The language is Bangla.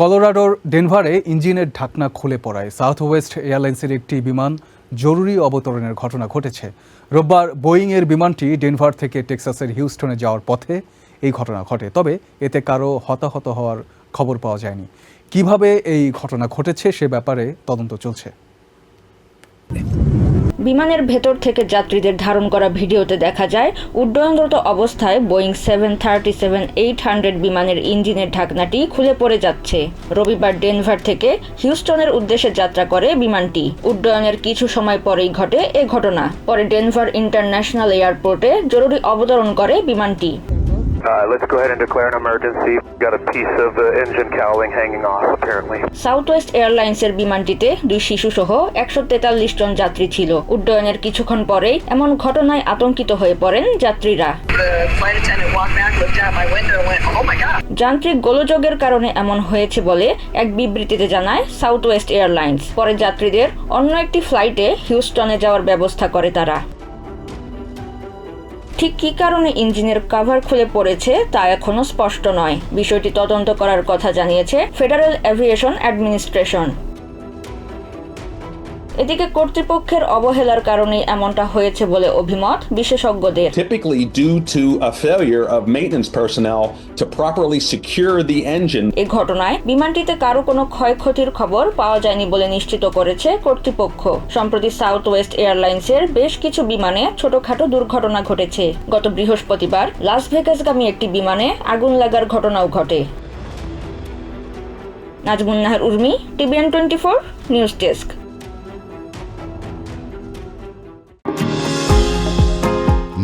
কলোরাডোর ডেনভারে ইঞ্জিনের ঢাকনা খুলে পড়ায়। সাউথ ওয়েস্ট এয়ারলাইন্সের একটি বিমান জরুরি অবতরণের ঘটনা ঘটেছে। রোববার বোয়িংয়ের বিমানটি ডেনভার থেকে টেক্সাসের হিউস্টনে যাওয়ার পথে এই ঘটনা ঘটে। তবে এতে কারও হতাহত হওয়ার খবর পাওয়া যায়নি। কীভাবে এই ঘটনা ঘটেছে সে ব্যাপারে তদন্ত চলছে। বিমানের ভেতর থেকে যাত্রীদের ধারণ করা ভিডিওতে দেখা যায়, উড্ডয়নরত অবস্থায় Boeing seven thirty seven eight hundred বিমানের ইঞ্জিনের ঢাকনাটি খুলে পড়ে যাচ্ছে। রবিবার ডেনভার থেকে হিউস্টনের উদ্দেশ্যে যাত্রা করে বিমানটি। উড্ডয়নের কিছু সময় পরেই ঘটে এ ঘটনা। পরে ডেনভার ইন্টারন্যাশনাল এয়ারপোর্টে জরুরি অবতরণ করে বিমানটি। Uh, let's go ahead and declare an emergency. Got a piece of the engine cowling hanging off, apparently. Southwest এয়ারলাইন্সের বিমানটিতে দুই শিশু সহ একশো তেতাল্লিশ জন যাত্রী ছিল উড্ডয়নের কিছুক্ষণ পরেই এমন ঘটনায় আতঙ্কিত হয়ে পড়েন যাত্রীরা The flight attendant walked back, looked out my window, and went, "Oh my god!" যান্ত্রিক গোলযোগের কারণে এমন হয়েছে বলে এক বিবৃতিতে জানায় সাউথ ওয়েস্ট এয়ারলাইন্স পরে যাত্রীদের অন্য একটি ফ্লাইটে হিউস্টনে যাওয়ার ব্যবস্থা করে তারা ঠিক কী কারণে ইঞ্জিনের কাভার খুলে পড়েছে তা এখনও স্পষ্ট নয়। বিষয়টি তদন্ত করার কথা জানিয়েছে ফেডারেল অ্যাভিয়েশন অ্যাডমিনিস্ট্রেশন এদিকে কর্তৃপক্ষের অবহেলার কারণেই এমনটা হয়েছে বলে অভিমত বিশেষজ্ঞদের। Typically due to a failure of maintenance personnel to properly secure the engine. এ ঘটনায় বিমানটিতে কারও কোনো ক্ষয়ক্ষতির খবর পাওয়া যায়নি বলে নিশ্চিত করেছে কর্তৃপক্ষ। সম্প্রতি সাউথ ওয়েস্ট এয়ারলাইন্সের বেশ কিছু বিমানে ছোটখাটো দুর্ঘটনা ঘটেছে। গত বৃহস্পতিবার লাস ভেগাসগামী একটি বিমানে আগুন লাগার ঘটনাও ঘটে। Nazmun Nahar Urmi TVN twenty four news desk.